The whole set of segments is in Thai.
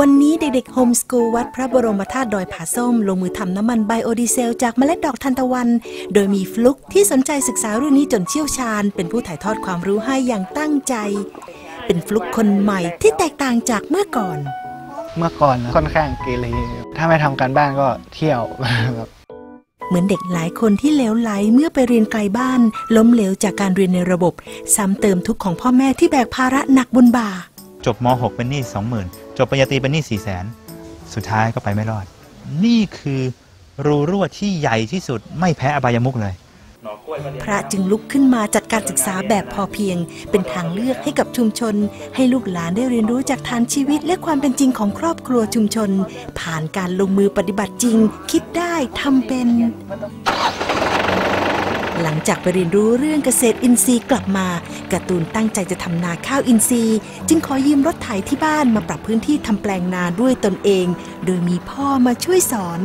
วันนี้เด็กๆโฮมสกูลวัดพระบรมธาตุดอยผาส้ม ลงมือทำน้ำมันไบโอดีเซล จากเมล็ดดอกทานตะวัน โดยมีฟลุกที่สนใจศึกษาเรื่องนี้จนเชี่ยวชาญ เป็นผู้ถ่ายทอดความรู้ให้อย่างตั้งใจ เป็นฟลุกคนใหม่ที่แตกต่างจากเมื่อก่อน เมื่อก่อนค่อนข้างเกเรถ้าไม่ทำการบ้านก็เที่ยวครับเหมือนเด็กหลายคนที่เหลวไหลเมื่อไปเรียนไกลบ้าน ล้มเหลวจากการเรียนในระบบ ซ้ำเติมทุกข์ของพ่อแม่ที่แบกภาระหนักบนบ่า จบม .6 เป็นหนี้20,000จบปริญญาตรีเป็นหนี้4 0 0 0 0 0สุดท้ายก็ไปไม่รอด นี่คือรูรั่วที่ใหญ่ที่สุดไม่แพ้อบายมุกเลย พระจึงลุกขึ้นมาจัดการศึกษาแบบพอเพียง เป็นทางเลือกให้กับชุมชน ให้ลูกหลานได้เรียนรู้จากฐานชีวิตและความเป็นจริงของครอบครัวชุมชน ผ่านการลงมือปฏิบัติจริง คิดได้ทำเป็น หลังจากไปเรียนรู้เรื่องเกษตรอินทรีย์กลับมาการ์ตูนตั้งใจจะทำนาข้าวอินทรีย์ จึงขอยืมรถไถที่บ้านมาปรับพื้นที่ทำแปลงนาด้วยตนเอง โดยมีพ่อมาช่วยสอน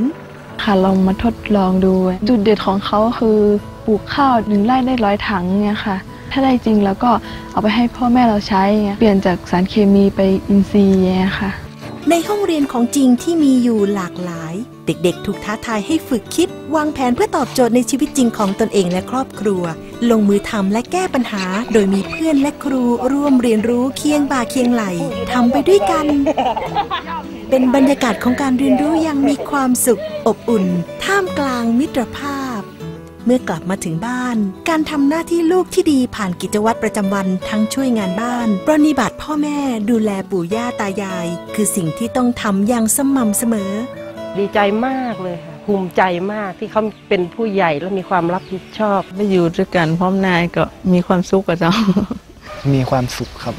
ค่ะลองมาทดลองดู จุดเด็ดของเขาคือปลูกข้าวหนึ่งไร่ได้ร้อยถังเนี่ยค่ะ ถ้าได้จริงแล้วก็เอาไปให้พ่อแม่เราใช้เงี้ยเปลี่ยนจากสารเคมีไปอินทรีย์เนี่ยค่ะ ในห้องเรียนของจริงที่มีอยู่หลากหลาย เด็กๆ ถูกท้าทายให้ฝึกคิด วางแผนเพื่อตอบโจทย์ในชีวิตจริงของตนเองและครอบครัว ลงมือทำและแก้ปัญหา โดยมีเพื่อนและครูร่วมเรียนรู้เคียงบ่าเคียงไหลทำไปด้วยกัน เป็นบรรยากาศของการเรียนรู้อยังมีความสุข อบอุ่น ท่ามกลางมิตรภาพ เมื่อกลับมาถึงบ้าน การทำหน้าที่ลูกที่ดีผ่านกิจวัตรประจำวันทั้งช่วยงานบ้านปรนนิบัติพ่อแม่ดูแลปู่ย่าตายาย คือสิ่งที่ต้องทำอย่างสม่ำเสมอ ดีใจมากเลยค่ะภูมิใจมากที่เขาเป็นผู้ใหญ่และมีความรับผิดชอบได้อยู่ด้วยกันพร้อมหนายก็มีความสุขกับเจ้า มีความสุขครับ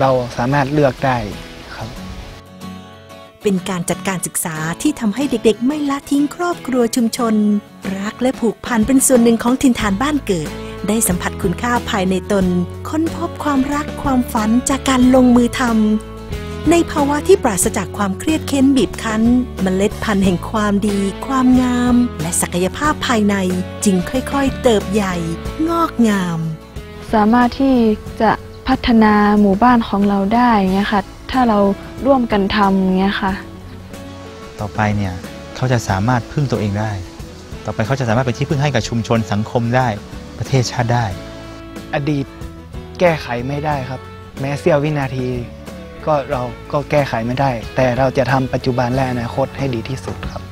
เราสามารถเลือกได้ครับ เป็นการจัดการศึกษาที่ทำให้เด็กๆ ไม่ละทิ้งครอบครัวชุมชน รักและผูกพันเป็นส่วนหนึ่งของถิ่นฐานบ้านเกิด ได้สัมผัสคุณค่าภายในตน ค้นพบความรักความฝันจากการลงมือทำในภาวะที่ปราศจากความเครียดเค้นบีบคั้นมเมล็ดพันธุ์แห่งความดี ความงาม และศักยภาพภายในจึงค่อยๆ เติบใหญ่ งอกงาม สามารถที่จะพัฒนาหมู่บ้านของเราได้เงี้ยค่ะ ถ้าเราร่วมกันทำเงี้ยค่ะ ต่อไปเนี่ยเขาจะสามารถพึ่งตัวเองได้ ต่อไปเขาจะสามารถเป็นที่พึ่งให้กับชุมชนสังคมได้ประเทศชาติได้ อดีตแก้ไขไม่ได้ครับ แม้เสี้ยววินาที ก็เราก็แก้ไขไม่ได้ แต่เราจะทำปัจจุบันและอนาคตให้ดีที่สุดครับ